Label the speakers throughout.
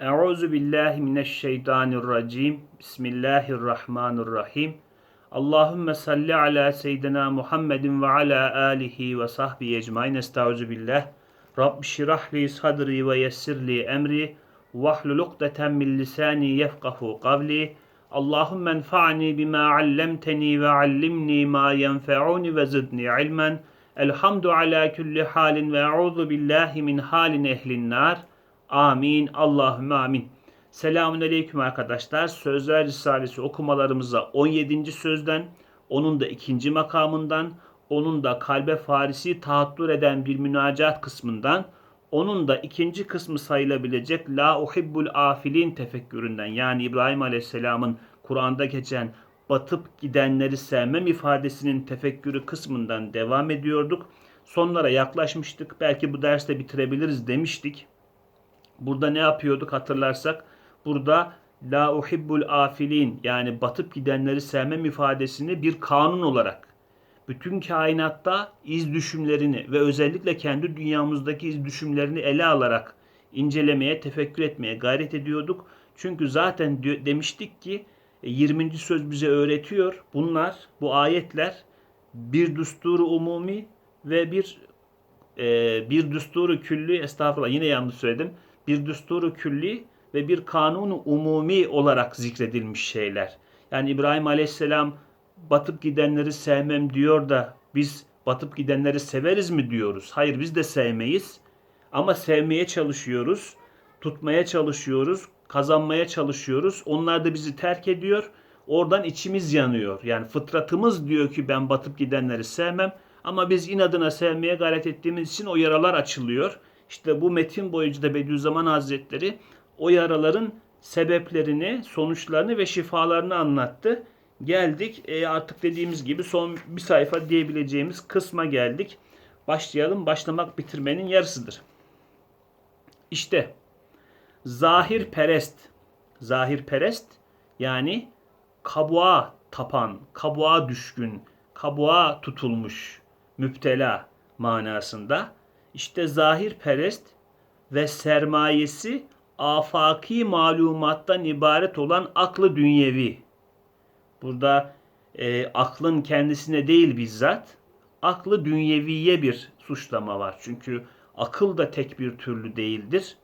Speaker 1: Euzu billahi mineşşeytanirracim. Bismillahirrahmanirrahim. Allahümme salli ala seyyidina Muhammedin ve ala alihi ve sahbihi ecmain. Estaizu billah. Rabbi şirah li sadri ve yessir li emri. Vahlul ukdeten min lisani yefkahu kavli. Allahümme enfa'ni bima allemteni ve allimni ma yenfe'uni ve zidni ilmen. Elhamdu ala kulli halin ve euzu billahi min halin ehlin nar. Amin. Allahümme amin. Selamun aleyküm arkadaşlar. Sözler Risalesi okumalarımıza 17. sözden, onun da ikinci makamından, onun da kalbe farisi tahattür eden bir münacat kısmından, onun da ikinci kısmı sayılabilecek La uhibbul afilin tefekküründen yani İbrahim Aleyhisselam'ın Kur'an'da geçen batıp gidenleri sevmem ifadesinin tefekkürü kısmından devam ediyorduk. Sonlara yaklaşmıştık. Belki bu derste bitirebiliriz demiştik. Burada ne yapıyorduk hatırlarsak? Burada la uhibbul afilin yani batıp gidenleri sevmem ifadesini bir kanun olarak bütün kainatta iz düşümlerini ve özellikle kendi dünyamızdaki iz düşümlerini ele alarak incelemeye, tefekkür etmeye gayret ediyorduk. Çünkü zaten demiştik ki 20. söz bize öğretiyor. Bunlar, bu ayetler bir düsturu umumi ve bir e, bir düsturu külli estağfurullah yine yanlış söyledim. Bir düsturu külli ve bir kanunu umumi olarak zikredilmiş şeyler. Yani İbrahim Aleyhisselam batıp gidenleri sevmem diyor da biz batıp gidenleri severiz mi diyoruz? Hayır biz de sevmeyiz. Ama sevmeye çalışıyoruz, tutmaya çalışıyoruz, kazanmaya çalışıyoruz. Onlar da bizi terk ediyor. Oradan içimiz yanıyor. Yani fıtratımız diyor ki ben batıp gidenleri sevmem. Ama biz inadına sevmeye gayret ettiğimiz için o yaralar açılıyor. İşte bu metin boyunca da Bediüzzaman Hazretleri o yaraların sebeplerini, sonuçlarını ve şifalarını anlattı. Geldik e, artık dediğimiz gibi son bir sayfa diyebileceğimiz kısma geldik. Başlayalım. Başlamak bitirmenin yarısıdır. İşte zahir perest. Zahir perest yani kabuğa tapan, kabuğa düşkün, kabuğa tutulmuş, müptela manasında. İşte zahir perest ve sermayesi afaki malumattan ibaret olan aklı dünyevi. Burada e, aklın kendisine değil bizzat, aklı dünyeviye bir suçlama var. Çünkü akıl da tek bir türlü değildir.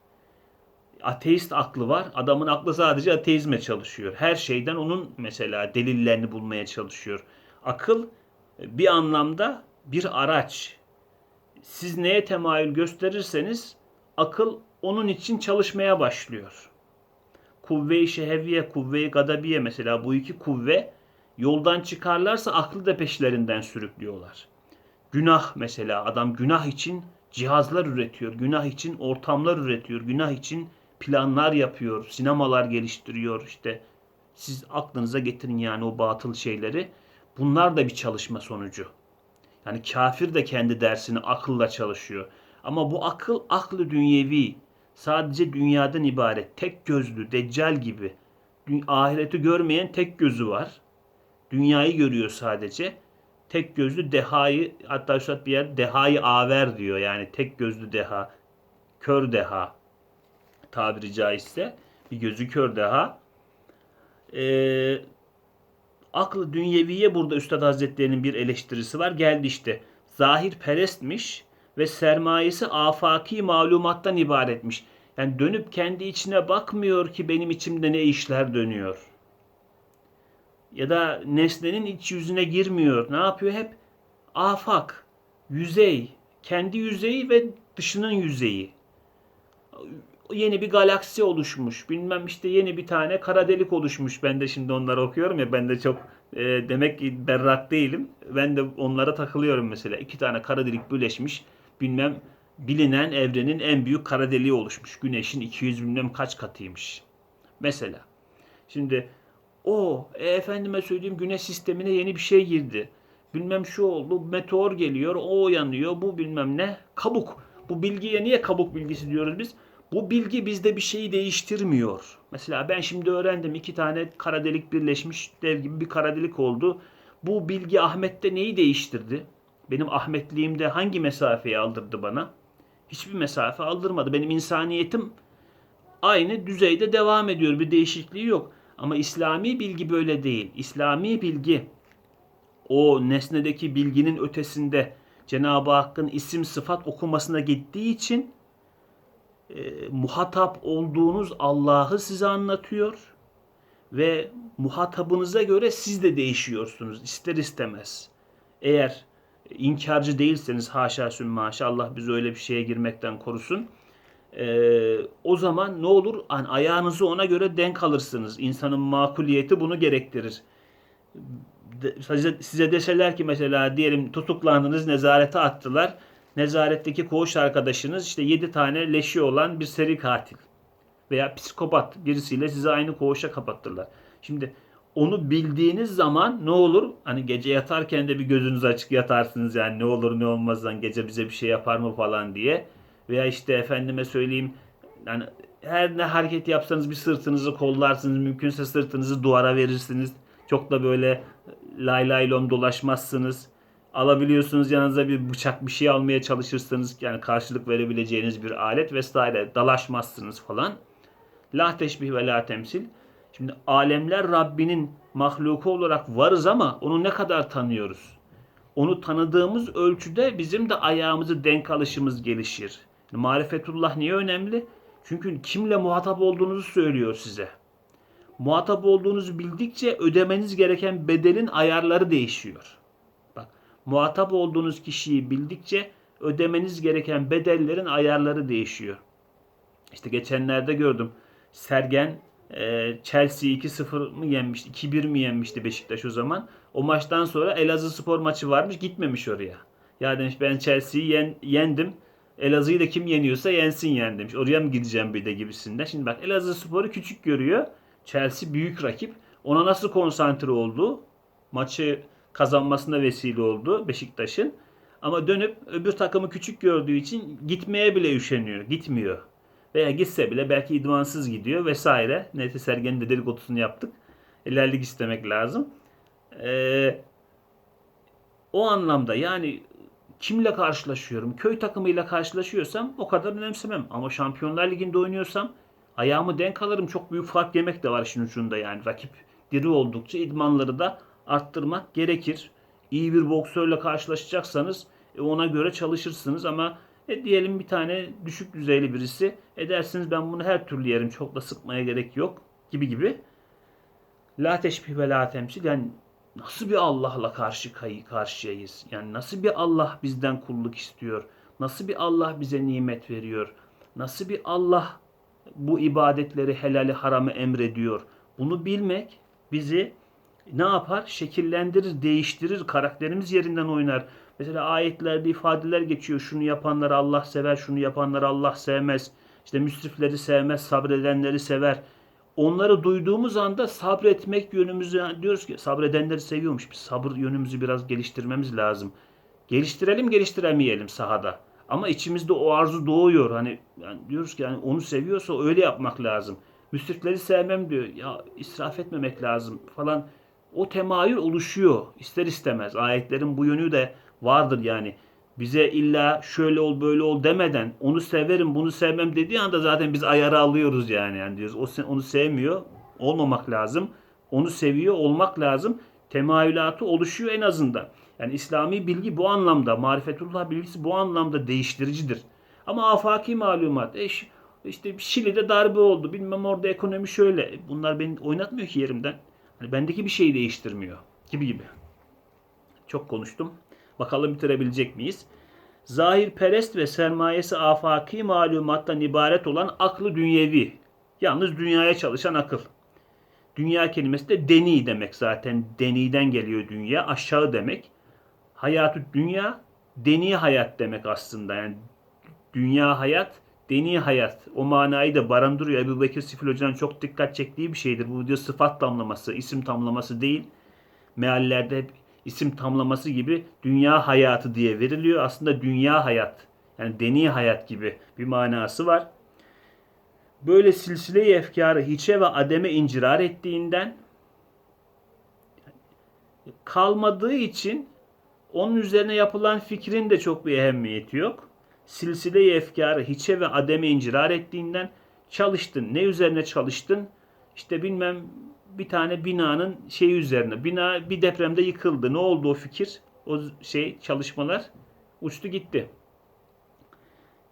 Speaker 1: Ateist aklı var. Adamın aklı sadece ateizme çalışıyor. Her şeyden onun mesela delillerini bulmaya çalışıyor. Akıl bir anlamda bir araç. Siz neye temayül gösterirseniz akıl onun için çalışmaya başlıyor. Kuvve-i şeheviye, kuvve-i gadabiye mesela bu iki kuvve yoldan çıkarlarsa aklı da peşlerinden sürüklüyorlar. Günah mesela adam günah için cihazlar üretiyor, günah için ortamlar üretiyor, günah için planlar yapıyor, sinemalar geliştiriyor işte. Siz aklınıza getirin yani o batıl şeyleri. Bunlar da bir çalışma sonucu. Yani kafir de kendi dersini akılla çalışıyor. Ama bu akıl aklı dünyevi. Sadece dünyadan ibaret. Tek gözlü, deccal gibi. Ahireti görmeyen tek gözü var. Dünyayı görüyor sadece. Tek gözlü dehayı hatta üstad bir yer dehayı aver diyor. Yani tek gözlü deha. Kör deha. Tabiri caizse. Bir gözü kör deha. Ee, aklı dünyeviye burada Üstad Hazretleri'nin bir eleştirisi var. Geldi işte. Zahir perestmiş ve sermayesi afaki malumattan ibaretmiş. Yani dönüp kendi içine bakmıyor ki benim içimde ne işler dönüyor. Ya da nesnenin iç yüzüne girmiyor. Ne yapıyor? Hep afak, yüzey, kendi yüzeyi ve dışının yüzeyi. Yeni bir galaksi oluşmuş. Bilmem işte yeni bir tane kara delik oluşmuş. Ben de şimdi onları okuyorum ya ben de çok e, demek ki berrak değilim. Ben de onlara takılıyorum mesela. İki tane kara delik birleşmiş bilmem bilinen evrenin en büyük kara deliği oluşmuş. Güneşin 200 bilmem kaç katıymış. Mesela. Şimdi o e, efendime söyleyeyim güneş sistemine yeni bir şey girdi. Bilmem şu oldu meteor geliyor o yanıyor bu bilmem ne kabuk. Bu bilgiye niye kabuk bilgisi diyoruz biz? Bu bilgi bizde bir şeyi değiştirmiyor. Mesela ben şimdi öğrendim iki tane kara delik birleşmiş dev gibi bir kara delik oldu. Bu bilgi Ahmet'te neyi değiştirdi? Benim Ahmetliğimde hangi mesafeyi aldırdı bana? Hiçbir mesafe aldırmadı. Benim insaniyetim aynı düzeyde devam ediyor. Bir değişikliği yok. Ama İslami bilgi böyle değil. İslami bilgi o nesnedeki bilginin ötesinde Cenab-ı Hakk'ın isim sıfat okumasına gittiği için e, muhatap olduğunuz Allah'ı size anlatıyor ve muhatabınıza göre siz de değişiyorsunuz ister istemez. Eğer inkarcı değilseniz haşa sümme haşa Allah bizi öyle bir şeye girmekten korusun. Ee, o zaman ne olur? Hani ayağınızı ona göre denk alırsınız. İnsanın makuliyeti bunu gerektirir. De- size, size deseler ki mesela diyelim tutuklandınız nezarete attılar. Nezaretteki koğuş arkadaşınız işte 7 tane leşi olan bir seri katil veya psikopat birisiyle sizi aynı koğuşa kapattılar. Şimdi onu bildiğiniz zaman ne olur? Hani gece yatarken de bir gözünüz açık yatarsınız yani ne olur ne olmaz lan gece bize bir şey yapar mı falan diye. Veya işte efendime söyleyeyim yani her ne hareket yapsanız bir sırtınızı kollarsınız. Mümkünse sırtınızı duvara verirsiniz. Çok da böyle lay lay lom dolaşmazsınız. Alabiliyorsunuz yanınıza bir bıçak bir şey almaya çalışırsınız. Yani karşılık verebileceğiniz bir alet vesaire. Dalaşmazsınız falan. La teşbih ve la temsil. Şimdi alemler Rabbinin mahluku olarak varız ama onu ne kadar tanıyoruz? Onu tanıdığımız ölçüde bizim de ayağımızı denk alışımız gelişir. Marifetullah niye önemli? Çünkü kimle muhatap olduğunuzu söylüyor size. Muhatap olduğunuzu bildikçe ödemeniz gereken bedelin ayarları değişiyor. Muhatap olduğunuz kişiyi bildikçe ödemeniz gereken bedellerin ayarları değişiyor. İşte geçenlerde gördüm. Sergen e, Chelsea 2-0 mı yenmişti? 2-1 mi yenmişti Beşiktaş o zaman? O maçtan sonra Elazığ spor maçı varmış gitmemiş oraya. Ya demiş ben Chelsea'yi yen, yendim. Elazığ'ı da kim yeniyorsa yensin yani demiş. Oraya mı gideceğim bir de gibisinden. Şimdi bak Elazığ sporu küçük görüyor. Chelsea büyük rakip. Ona nasıl konsantre oldu? Maçı kazanmasına vesile oldu Beşiktaş'ın. Ama dönüp öbür takımı küçük gördüğü için gitmeye bile üşeniyor. Gitmiyor. Veya gitse bile belki idmansız gidiyor vesaire. Neyse Sergen'in de dedikodusunu yaptık. Helallik istemek lazım. Ee, o anlamda yani kimle karşılaşıyorum? Köy takımıyla karşılaşıyorsam o kadar önemsemem. Ama Şampiyonlar Ligi'nde oynuyorsam ayağımı denk alırım. Çok büyük fark yemek de var işin ucunda yani. Rakip diri oldukça idmanları da arttırmak gerekir. İyi bir boksörle karşılaşacaksanız e, ona göre çalışırsınız ama e, diyelim bir tane düşük düzeyli birisi edersiniz ben bunu her türlü yerim çok da sıkmaya gerek yok gibi gibi. La teşbih ve la temsil yani nasıl bir Allah'la karşı karşıyayız? Yani nasıl bir Allah bizden kulluk istiyor? Nasıl bir Allah bize nimet veriyor? Nasıl bir Allah bu ibadetleri helali haramı emrediyor? Bunu bilmek bizi ne yapar? Şekillendirir, değiştirir, karakterimiz yerinden oynar. Mesela ayetlerde ifadeler geçiyor. Şunu yapanları Allah sever, şunu yapanları Allah sevmez. İşte müsrifleri sevmez, sabredenleri sever. Onları duyduğumuz anda sabretmek yönümüzü diyoruz ki sabredenleri seviyormuş. Biz sabır yönümüzü biraz geliştirmemiz lazım. Geliştirelim, geliştiremeyelim sahada. Ama içimizde o arzu doğuyor. Hani yani diyoruz ki yani onu seviyorsa öyle yapmak lazım. Müsrifleri sevmem diyor. Ya israf etmemek lazım falan. O temayül oluşuyor ister istemez. Ayetlerin bu yönü de vardır yani. Bize illa şöyle ol böyle ol demeden onu severim bunu sevmem dediği anda zaten biz ayarı alıyoruz yani. yani diyoruz o onu sevmiyor olmamak lazım. Onu seviyor olmak lazım. Temayülatı oluşuyor en azından. Yani İslami bilgi bu anlamda, marifetullah bilgisi bu anlamda değiştiricidir. Ama afaki malumat, e, ş- işte Şili'de darbe oldu, bilmem orada ekonomi şöyle. Bunlar beni oynatmıyor ki yerimden. Hani bendeki bir şeyi değiştirmiyor gibi gibi. Çok konuştum. Bakalım bitirebilecek miyiz? Zahir perest ve sermayesi afaki malumattan ibaret olan aklı dünyevi. Yalnız dünyaya çalışan akıl. Dünya kelimesi de deni demek zaten. Deniden geliyor dünya. Aşağı demek. Hayatı dünya, deni hayat demek aslında. Yani dünya hayat, deni hayat. O manayı da barındırıyor. Ebu Bekir Sifil Hoca'nın çok dikkat çektiği bir şeydir. Bu diyor sıfat tamlaması, isim tamlaması değil. Meallerde isim tamlaması gibi dünya hayatı diye veriliyor. Aslında dünya hayat, yani deni hayat gibi bir manası var. Böyle silsile-i efkarı hiçe ve ademe incirar ettiğinden kalmadığı için onun üzerine yapılan fikrin de çok bir ehemmiyeti yok. Silsile-i efkarı hiçe ve ademe incirar ettiğinden Çalıştın. Ne üzerine çalıştın? İşte bilmem bir tane binanın şeyi üzerine. Bina bir depremde yıkıldı. Ne oldu o fikir? O şey çalışmalar uçtu gitti.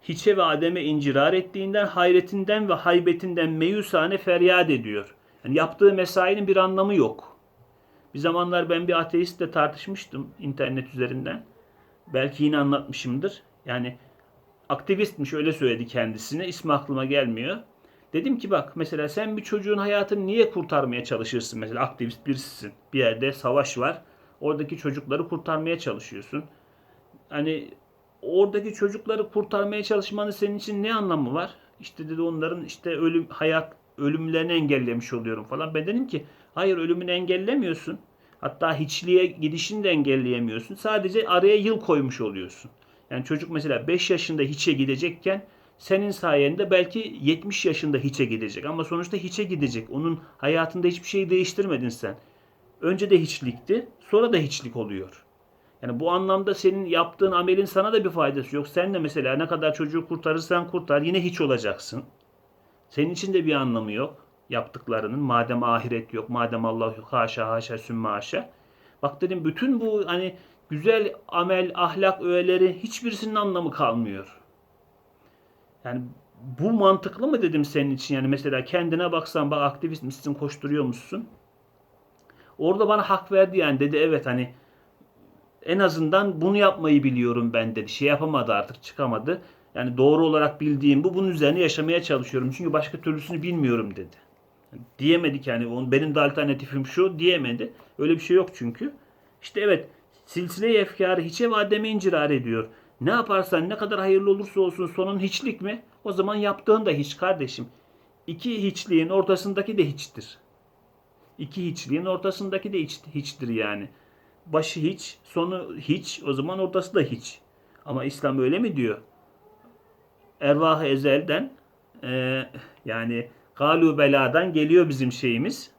Speaker 1: Hiçe ve ademe incirar ettiğinden, hayretinden ve haybetinden meyusane feryat ediyor. Yani yaptığı mesainin bir anlamı yok. Bir zamanlar ben bir ateistle tartışmıştım internet üzerinden. Belki yine anlatmışımdır. Yani aktivistmiş öyle söyledi kendisine. İsmi aklıma gelmiyor. Dedim ki bak mesela sen bir çocuğun hayatını niye kurtarmaya çalışırsın? Mesela aktivist birisisin. Bir yerde savaş var. Oradaki çocukları kurtarmaya çalışıyorsun. Hani oradaki çocukları kurtarmaya çalışmanın senin için ne anlamı var? İşte dedi onların işte ölüm hayat ölümlerini engellemiş oluyorum falan. Ben dedim ki hayır ölümünü engellemiyorsun. Hatta hiçliğe gidişini de engelleyemiyorsun. Sadece araya yıl koymuş oluyorsun. Yani çocuk mesela 5 yaşında hiçe gidecekken senin sayende belki 70 yaşında hiçe gidecek. Ama sonuçta hiçe gidecek. Onun hayatında hiçbir şeyi değiştirmedin sen. Önce de hiçlikti, sonra da hiçlik oluyor. Yani bu anlamda senin yaptığın amelin sana da bir faydası yok. Sen de mesela ne kadar çocuğu kurtarırsan kurtar yine hiç olacaksın. Senin için de bir anlamı yok yaptıklarının. Madem ahiret yok, madem Allah yok, haşa haşa sümme haşa. Bak dedim bütün bu hani güzel amel, ahlak öğeleri hiçbirisinin anlamı kalmıyor. Yani bu mantıklı mı dedim senin için? Yani mesela kendine baksan bak aktivist misin, koşturuyor musun? Orada bana hak verdi yani dedi evet hani en azından bunu yapmayı biliyorum ben dedi. Şey yapamadı artık çıkamadı. Yani doğru olarak bildiğim bu. Bunun üzerine yaşamaya çalışıyorum. Çünkü başka türlüsünü bilmiyorum dedi. Diyemedik yani. Benim de alternatifim şu diyemedi. Öyle bir şey yok çünkü. İşte evet silsile-i efkarı hiçe ve incirar ediyor. Ne yaparsan ne kadar hayırlı olursa olsun sonun hiçlik mi? O zaman yaptığın da hiç kardeşim. İki hiçliğin ortasındaki de hiçtir. İki hiçliğin ortasındaki de hiç, hiçtir yani. Başı hiç, sonu hiç, o zaman ortası da hiç. Ama İslam öyle mi diyor? Ervah-ı ezelden e, yani galu beladan geliyor bizim şeyimiz.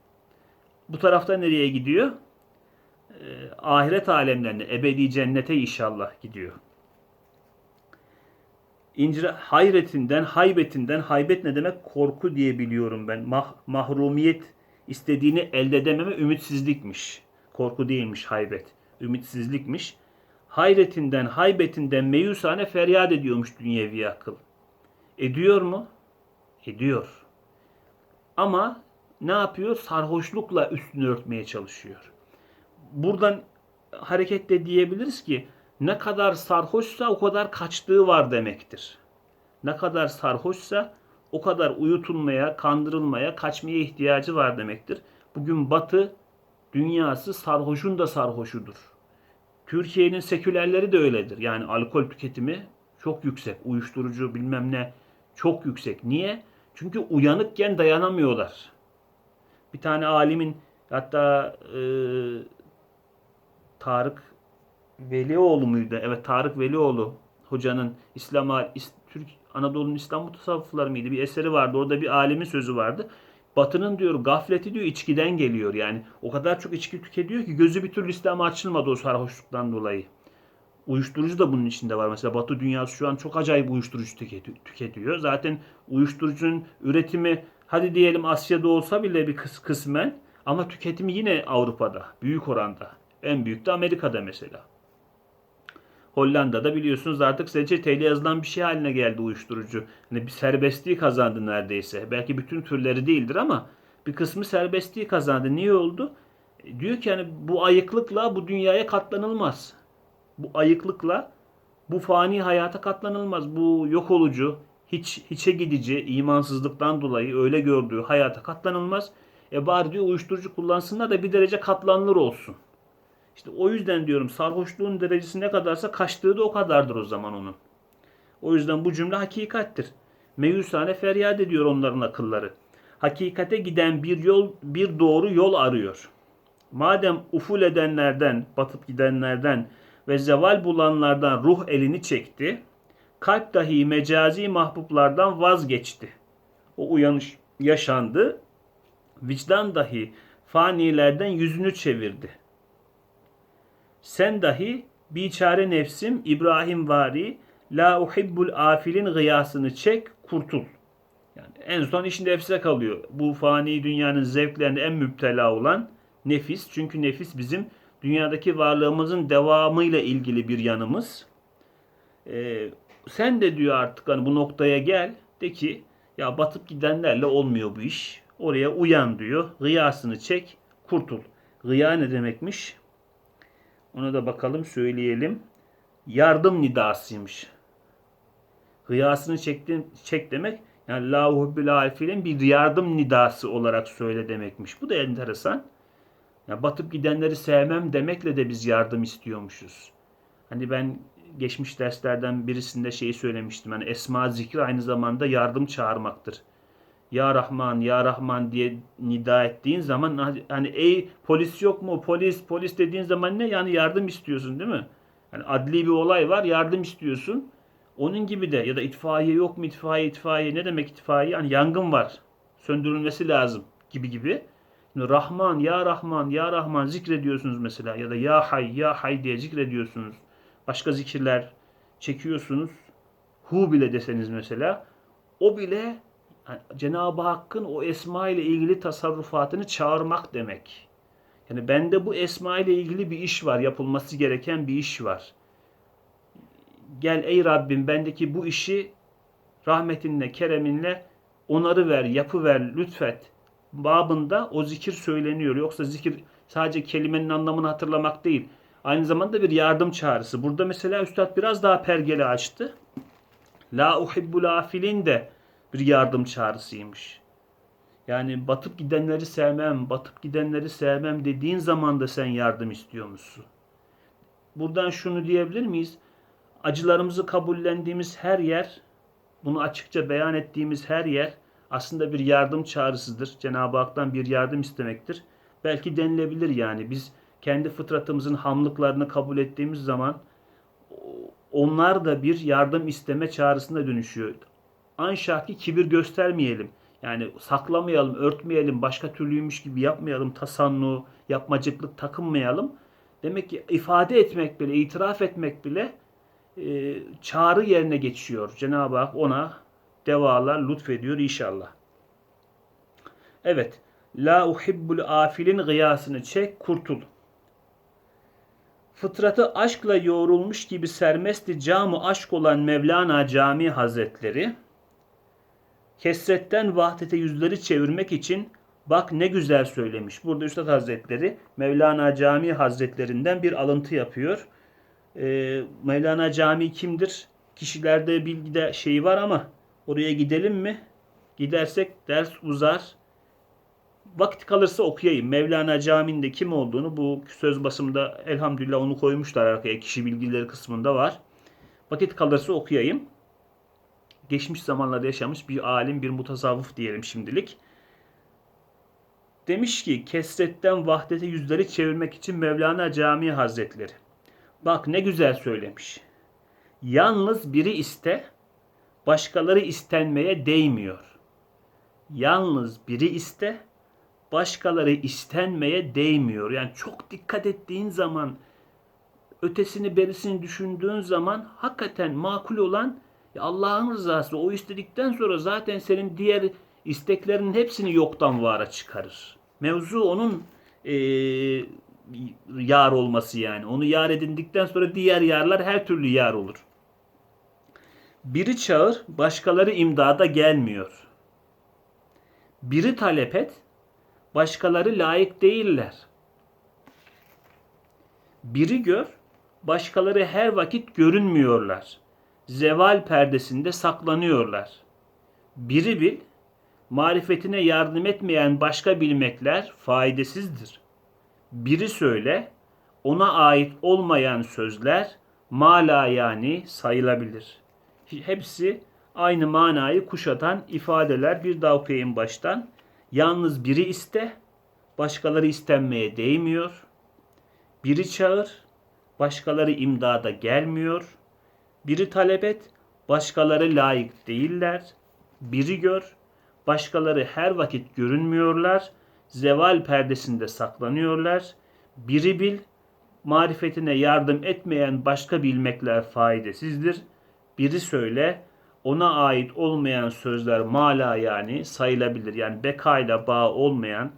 Speaker 1: Bu tarafta nereye gidiyor? E, ahiret alemlerine, ebedi cennete inşallah gidiyor. İncira, hayretinden, haybetinden, haybet ne demek? Korku diye biliyorum ben. Mah, mahrumiyet istediğini elde edememe ümitsizlikmiş. Korku değilmiş haybet. Ümitsizlikmiş. Hayretinden, haybetinden meyusane feryat ediyormuş dünyevi akıl. Ediyor mu? Ediyor. Ama ne yapıyor? Sarhoşlukla üstünü örtmeye çalışıyor. Buradan hareketle diyebiliriz ki ne kadar sarhoşsa o kadar kaçtığı var demektir. Ne kadar sarhoşsa o kadar uyutulmaya, kandırılmaya, kaçmaya ihtiyacı var demektir. Bugün Batı dünyası sarhoşun da sarhoşudur. Türkiye'nin sekülerleri de öyledir. Yani alkol tüketimi çok yüksek. Uyuşturucu bilmem ne çok yüksek. Niye? Çünkü uyanıkken dayanamıyorlar. Bir tane alimin hatta e, Tarık Velioğlu muydu? Evet Tarık Velioğlu hocanın İslam Türk Anadolu'nun İslam mutasavvıfları mıydı? Bir eseri vardı. Orada bir alimin sözü vardı. Batının diyor gafleti diyor içkiden geliyor yani. O kadar çok içki tüketiyor ki gözü bir türlü İslam'a açılmadı o sarhoşluktan dolayı. Uyuşturucu da bunun içinde var. Mesela Batı dünyası şu an çok acayip uyuşturucu tüketiyor. Zaten uyuşturucunun üretimi hadi diyelim Asya'da olsa bile bir kıs kısmen ama tüketimi yine Avrupa'da büyük oranda. En büyük de Amerika'da mesela. Hollanda'da biliyorsunuz artık reçeteyle yazılan bir şey haline geldi uyuşturucu. Hani bir serbestliği kazandı neredeyse. Belki bütün türleri değildir ama bir kısmı serbestliği kazandı. Niye oldu? E, diyor ki hani bu ayıklıkla bu dünyaya katlanılmaz. Bu ayıklıkla bu fani hayata katlanılmaz. Bu yok olucu, hiç hiçe gidici, imansızlıktan dolayı öyle gördüğü hayata katlanılmaz. E bari diyor uyuşturucu kullansınlar da bir derece katlanılır olsun. İşte o yüzden diyorum sarhoşluğun derecesi ne kadarsa kaçtığı da o kadardır o zaman onun. O yüzden bu cümle hakikattir. Meyusane feryat ediyor onların akılları. Hakikate giden bir yol, bir doğru yol arıyor. Madem uful edenlerden, batıp gidenlerden ve zeval bulanlardan ruh elini çekti, kalp dahi mecazi mahbublardan vazgeçti. O uyanış yaşandı, vicdan dahi fanilerden yüzünü çevirdi. Sen dahi biçare nefsim İbrahim vari la uhibbul afilin gıyasını çek kurtul. Yani en son iş nefse kalıyor. Bu fani dünyanın zevklerine en müptela olan nefis. Çünkü nefis bizim dünyadaki varlığımızın devamıyla ilgili bir yanımız. Ee, sen de diyor artık hani bu noktaya gel. De ki ya batıp gidenlerle olmuyor bu iş. Oraya uyan diyor. Gıyasını çek, kurtul. Gıya ne demekmiş? Ona da bakalım söyleyelim. Yardım nidasıymış. Gıyasını çektin, çek demek yani la hubbül arifinin bir yardım nidası olarak söyle demekmiş. Bu da enteresan. Ya batıp gidenleri sevmem demekle de biz yardım istiyormuşuz. Hani ben geçmiş derslerden birisinde şeyi söylemiştim. Hani esma zikri aynı zamanda yardım çağırmaktır. Ya Rahman, Ya Rahman diye nida ettiğin zaman hani ey polis yok mu? Polis, polis dediğin zaman ne? Yani yardım istiyorsun değil mi? Yani adli bir olay var, yardım istiyorsun. Onun gibi de ya da itfaiye yok mu itfaiye itfaiye ne demek itfaiye? Yani yangın var. Söndürülmesi lazım gibi gibi. Şimdi Rahman, Ya Rahman, Ya Rahman zikrediyorsunuz mesela ya da Ya Hay, Ya Hay diye zikrediyorsunuz. Başka zikirler çekiyorsunuz. Hu bile deseniz mesela o bile Cenab-ı Hakk'ın o esma ile ilgili tasarrufatını çağırmak demek. Yani bende bu esma ile ilgili bir iş var, yapılması gereken bir iş var. Gel ey Rabbim bendeki bu işi rahmetinle, kereminle onarı ver, yapı ver, lütfet. Babında o zikir söyleniyor. Yoksa zikir sadece kelimenin anlamını hatırlamak değil. Aynı zamanda bir yardım çağrısı. Burada mesela Üstad biraz daha pergeli açtı. La uhibbul afilin de bir yardım çağrısıymış. Yani batıp gidenleri sevmem, batıp gidenleri sevmem dediğin zaman da sen yardım istiyormuşsun. Buradan şunu diyebilir miyiz? Acılarımızı kabullendiğimiz her yer, bunu açıkça beyan ettiğimiz her yer aslında bir yardım çağrısıdır. Cenab-ı Hak'tan bir yardım istemektir. Belki denilebilir yani biz kendi fıtratımızın hamlıklarını kabul ettiğimiz zaman onlar da bir yardım isteme çağrısına dönüşüyor. Ancak ki kibir göstermeyelim. Yani saklamayalım, örtmeyelim, başka türlüymüş gibi yapmayalım, tasannu, yapmacıklık takınmayalım. Demek ki ifade etmek bile, itiraf etmek bile e, çağrı yerine geçiyor. Cenab-ı Hak ona devalar lütfediyor inşallah. Evet. La uhibbul afilin gıyasını çek, kurtul. Fıtratı aşkla yoğrulmuş gibi sermesti camı aşk olan Mevlana Cami Hazretleri, kesretten vahdete yüzleri çevirmek için bak ne güzel söylemiş. Burada Üstad Hazretleri Mevlana Cami Hazretlerinden bir alıntı yapıyor. Ee, Mevlana Cami kimdir? Kişilerde bilgide şeyi var ama oraya gidelim mi? Gidersek ders uzar. Vakit kalırsa okuyayım. Mevlana Camii'nde kim olduğunu bu söz basımda elhamdülillah onu koymuşlar arkaya. Kişi bilgileri kısmında var. Vakit kalırsa okuyayım. Geçmiş zamanlarda yaşamış bir alim, bir mutasavvıf diyelim şimdilik. Demiş ki kesretten vahdete yüzleri çevirmek için Mevlana Camii Hazretleri. Bak ne güzel söylemiş. Yalnız biri iste, başkaları istenmeye değmiyor. Yalnız biri iste, başkaları istenmeye değmiyor. Yani çok dikkat ettiğin zaman, ötesini berisini düşündüğün zaman hakikaten makul olan Allah'ın rızası. O istedikten sonra zaten senin diğer isteklerinin hepsini yoktan vara çıkarır. Mevzu onun e, yar olması yani. Onu yar edindikten sonra diğer yarlar her türlü yar olur. Biri çağır, başkaları imdada gelmiyor. Biri talep et, başkaları layık değiller. Biri gör, başkaları her vakit görünmüyorlar. Zeval perdesinde saklanıyorlar. Biri bil, marifetine yardım etmeyen başka bilmekler faydasızdır. Biri söyle, ona ait olmayan sözler mala yani sayılabilir. Hepsi aynı manayı kuşatan ifadeler. Bir daha okuyayım baştan. Yalnız biri iste, başkaları istenmeye değmiyor. Biri çağır, başkaları imdada gelmiyor. Biri talep et, başkaları layık değiller. Biri gör, başkaları her vakit görünmüyorlar. Zeval perdesinde saklanıyorlar. Biri bil, marifetine yardım etmeyen başka bilmekler faydasızdır. Biri söyle, ona ait olmayan sözler mala yani sayılabilir. Yani bekayla bağ olmayan,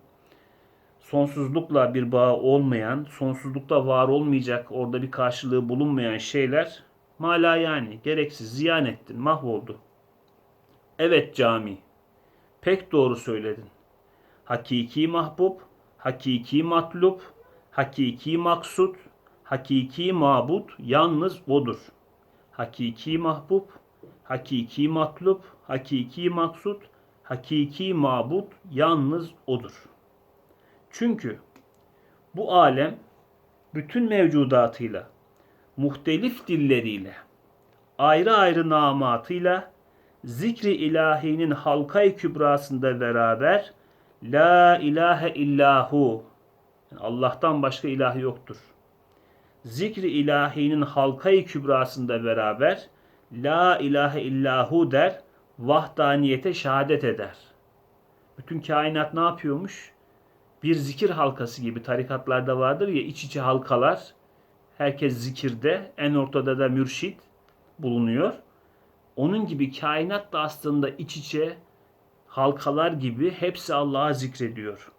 Speaker 1: sonsuzlukla bir bağ olmayan, sonsuzlukta var olmayacak, orada bir karşılığı bulunmayan şeyler mala yani gereksiz, ziyan ettin, mahvoldu. Evet cami, pek doğru söyledin. Hakiki mahbub, hakiki matlup, hakiki maksut, hakiki mabut yalnız odur. Hakiki mahbub, hakiki matlup, hakiki maksut, hakiki mabut yalnız odur. Çünkü bu alem bütün mevcudatıyla, muhtelif dilleriyle, ayrı ayrı namatıyla, zikri ilahinin halkay kübrasında beraber La ilahe illahu Allah'tan başka ilah yoktur. Zikri ilahinin halkayı kübrasında beraber La ilahe illahu der, vahdaniyete şehadet eder. Bütün kainat ne yapıyormuş? Bir zikir halkası gibi tarikatlarda vardır ya iç içe halkalar. Herkes zikirde, en ortada da mürşit bulunuyor. Onun gibi kainat da aslında iç içe halkalar gibi hepsi Allah'a zikrediyor.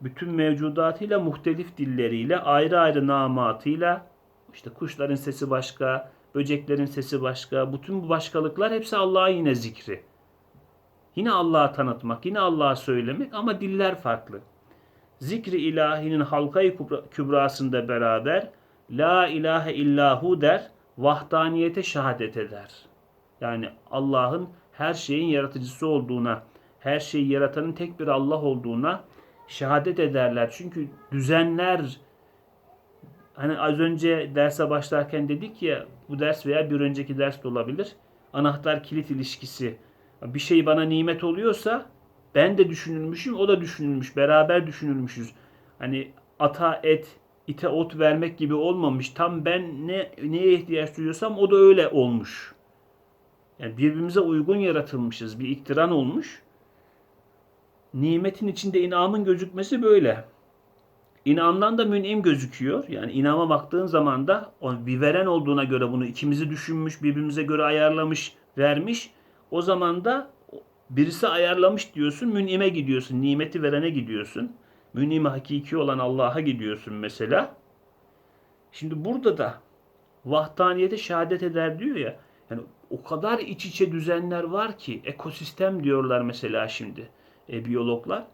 Speaker 1: Bütün mevcudatıyla, muhtelif dilleriyle, ayrı ayrı namatıyla, işte kuşların sesi başka, böceklerin sesi başka, bütün bu başkalıklar hepsi Allah'a yine zikri. Yine Allah'a tanıtmak, yine Allah'a söylemek ama diller farklı. Zikri ilahinin halkayı kübrasında beraber La ilahe illahu der, vahdaniyete şehadet eder. Yani Allah'ın her şeyin yaratıcısı olduğuna, her şeyi yaratanın tek bir Allah olduğuna şehadet ederler. Çünkü düzenler hani az önce derse başlarken dedik ya bu ders veya bir önceki ders de olabilir. Anahtar kilit ilişkisi. Bir şey bana nimet oluyorsa ben de düşünülmüşüm, o da düşünülmüş. Beraber düşünülmüşüz. Hani ata et, ite ot vermek gibi olmamış. Tam ben ne neye ihtiyaç duyuyorsam o da öyle olmuş. Yani birbirimize uygun yaratılmışız. Bir iktiran olmuş. Nimetin içinde inamın gözükmesi böyle. İnamdan da mün'im gözüküyor. Yani inama baktığın zaman da o bir veren olduğuna göre bunu ikimizi düşünmüş, birbirimize göre ayarlamış, vermiş. O zaman da birisi ayarlamış diyorsun, mün'ime gidiyorsun, nimeti verene gidiyorsun. Mün'ime hakiki olan Allah'a gidiyorsun mesela. Şimdi burada da vahdaniyete şehadet eder diyor ya. Yani o kadar iç içe düzenler var ki ekosistem diyorlar mesela şimdi e, biyologlar.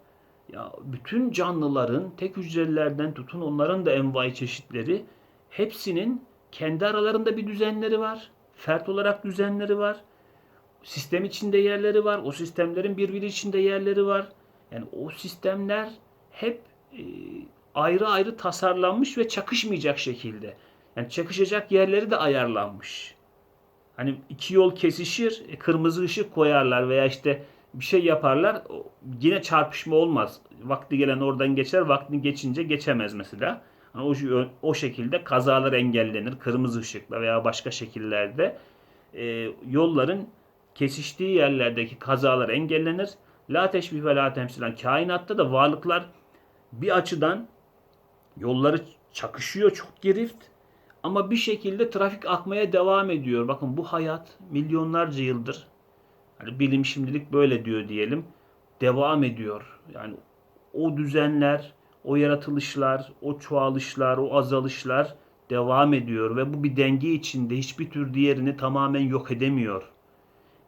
Speaker 1: Ya bütün canlıların tek hücrelerden tutun onların da envai çeşitleri hepsinin kendi aralarında bir düzenleri var. Fert olarak düzenleri var. Sistem içinde yerleri var. O sistemlerin birbiri içinde yerleri var. Yani o sistemler hep e, ayrı ayrı tasarlanmış ve çakışmayacak şekilde. Yani çakışacak yerleri de ayarlanmış. Hani iki yol kesişir, e, kırmızı ışık koyarlar veya işte bir şey yaparlar. Yine çarpışma olmaz. Vakti gelen oradan geçer, vakti geçince geçemez mesela. Yani o, o şekilde kazalar engellenir. Kırmızı ışıkla veya başka şekillerde e, yolların kesiştiği yerlerdeki kazalar engellenir. La teşbih ve la temsilen. Kainatta da varlıklar bir açıdan yolları çakışıyor çok girift ama bir şekilde trafik akmaya devam ediyor. Bakın bu hayat milyonlarca yıldır hani bilim şimdilik böyle diyor diyelim. Devam ediyor. Yani o düzenler, o yaratılışlar, o çoğalışlar, o azalışlar devam ediyor ve bu bir denge içinde hiçbir tür diğerini tamamen yok edemiyor.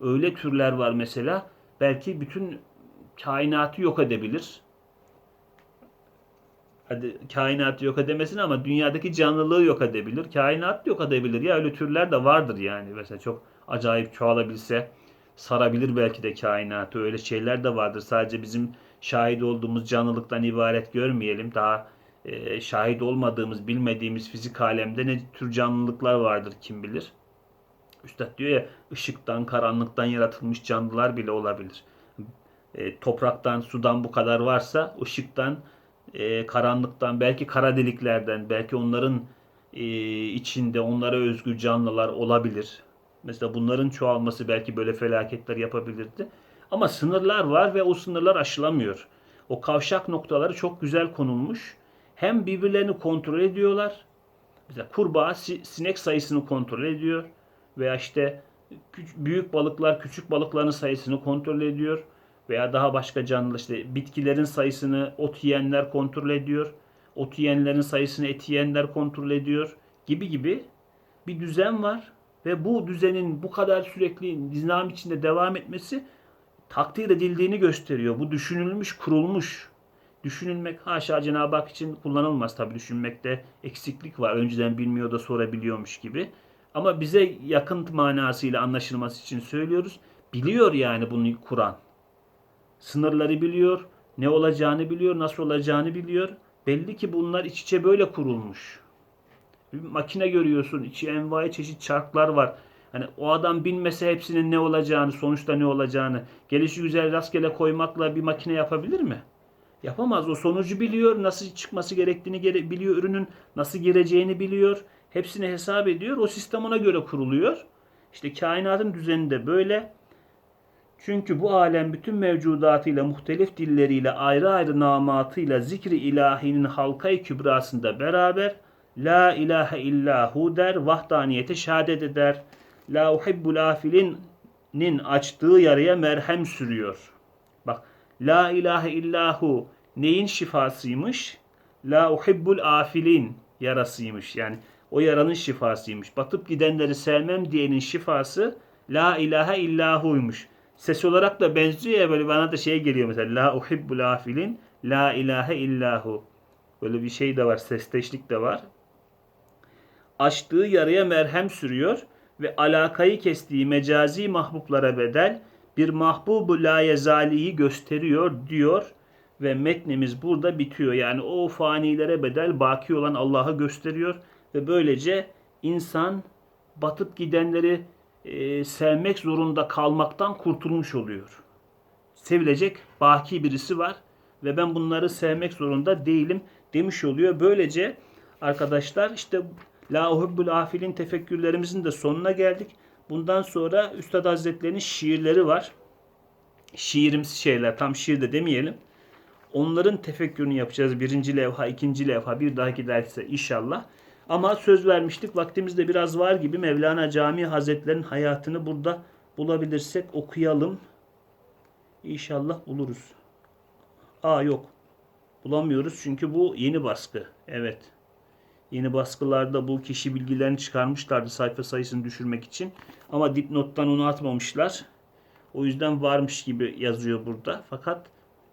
Speaker 1: Öyle türler var mesela belki bütün kainatı yok edebilir hadi kainatı yok edemesin ama dünyadaki canlılığı yok edebilir. Kainat yok edebilir. Ya öyle türler de vardır yani. Mesela çok acayip çoğalabilse sarabilir belki de kainatı. Öyle şeyler de vardır. Sadece bizim şahit olduğumuz canlılıktan ibaret görmeyelim. Daha e, şahit olmadığımız, bilmediğimiz fizik alemde ne tür canlılıklar vardır kim bilir. Üstad diyor ya ışıktan, karanlıktan yaratılmış canlılar bile olabilir. E, topraktan, sudan bu kadar varsa ışıktan, e, karanlıktan, belki kara deliklerden, belki onların e, içinde onlara özgü canlılar olabilir. Mesela bunların çoğalması belki böyle felaketler yapabilirdi. Ama sınırlar var ve o sınırlar aşılamıyor. O kavşak noktaları çok güzel konulmuş. Hem birbirlerini kontrol ediyorlar. Mesela kurbağa sinek sayısını kontrol ediyor. Veya işte büyük balıklar küçük balıkların sayısını kontrol ediyor veya daha başka canlı işte bitkilerin sayısını ot yiyenler kontrol ediyor. Ot yiyenlerin sayısını et yiyenler kontrol ediyor gibi gibi bir düzen var ve bu düzenin bu kadar sürekli nizam içinde devam etmesi takdir edildiğini gösteriyor. Bu düşünülmüş, kurulmuş. Düşünülmek haşa Cenab-ı Hak için kullanılmaz tabi düşünmekte eksiklik var. Önceden bilmiyor da sonra biliyormuş gibi. Ama bize yakın manasıyla anlaşılması için söylüyoruz. Biliyor yani bunu Kur'an. Sınırları biliyor, ne olacağını biliyor, nasıl olacağını biliyor. Belli ki bunlar iç içe böyle kurulmuş. Bir makine görüyorsun, içi envai çeşit çarklar var. Hani o adam bilmese hepsinin ne olacağını, sonuçta ne olacağını, gelişi güzel rastgele koymakla bir makine yapabilir mi? Yapamaz. O sonucu biliyor, nasıl çıkması gerektiğini gere- biliyor, ürünün nasıl gireceğini biliyor. Hepsini hesap ediyor. O sistem ona göre kuruluyor. İşte kainatın düzeni de böyle. Çünkü bu alem bütün mevcudatıyla, muhtelif dilleriyle, ayrı ayrı namatıyla zikri ilahinin halkayı kübrasında beraber La ilahe illahu der, vahdaniyete şehadet eder. La uhibbul afilinin açtığı yaraya merhem sürüyor. Bak, La ilahe illahu neyin şifasıymış? La uhibbul afilin yarasıymış. Yani o yaranın şifasıymış. Batıp gidenleri sevmem diyenin şifası La ilahe illahuymuş. Ses olarak da benziyor ya böyle bana da şey geliyor mesela. La uhibbul afilin La ilahe illahu. Böyle bir şey de var. Sesteşlik de var açtığı yaraya merhem sürüyor ve alakayı kestiği mecazi mahbublara bedel bir mahbubu la yezaliyi gösteriyor diyor ve metnimiz burada bitiyor. Yani o fanilere bedel baki olan Allah'ı gösteriyor ve böylece insan batıp gidenleri e, sevmek zorunda kalmaktan kurtulmuş oluyor. Sevilecek baki birisi var ve ben bunları sevmek zorunda değilim demiş oluyor. Böylece arkadaşlar işte La uhibbul afilin tefekkürlerimizin de sonuna geldik. Bundan sonra Üstad Hazretleri'nin şiirleri var. Şiirimsi şeyler, tam şiir de demeyelim. Onların tefekkürünü yapacağız. Birinci levha, ikinci levha, bir dahaki derse inşallah. Ama söz vermiştik. Vaktimiz de biraz var gibi Mevlana Camii Hazretleri'nin hayatını burada bulabilirsek okuyalım. İnşallah buluruz. Aa yok. Bulamıyoruz çünkü bu yeni baskı. Evet. Yeni baskılarda bu kişi bilgilerini çıkarmışlardı sayfa sayısını düşürmek için. Ama dipnottan onu atmamışlar. O yüzden varmış gibi yazıyor burada. Fakat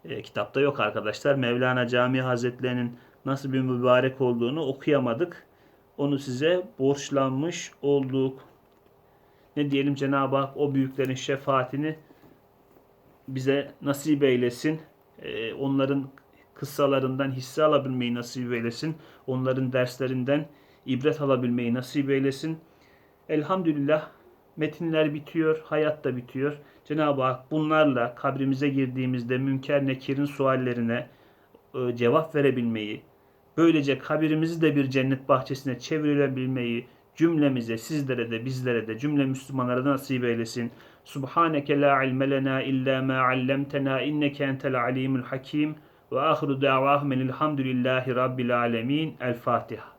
Speaker 1: e, kitapta yok arkadaşlar. Mevlana Camii Hazretlerinin nasıl bir mübarek olduğunu okuyamadık. Onu size borçlanmış olduk. Ne diyelim Cenab-ı Hak o büyüklerin şefaatini bize nasip eylesin. E, onların kıssalarından hisse alabilmeyi nasip eylesin. Onların derslerinden ibret alabilmeyi nasip eylesin. Elhamdülillah metinler bitiyor, hayat da bitiyor. Cenab-ı Hak bunlarla kabrimize girdiğimizde münker nekirin suallerine e, cevap verebilmeyi, böylece kabirimizi de bir cennet bahçesine çevirebilmeyi cümlemize, sizlere de bizlere de cümle Müslümanlara da nasip eylesin. Subhaneke la ilme lena illa ma allamtena inneke entel alimul hakim. Ve ahiru davahum elhamdülillahi rabbil alemin. El Fatiha.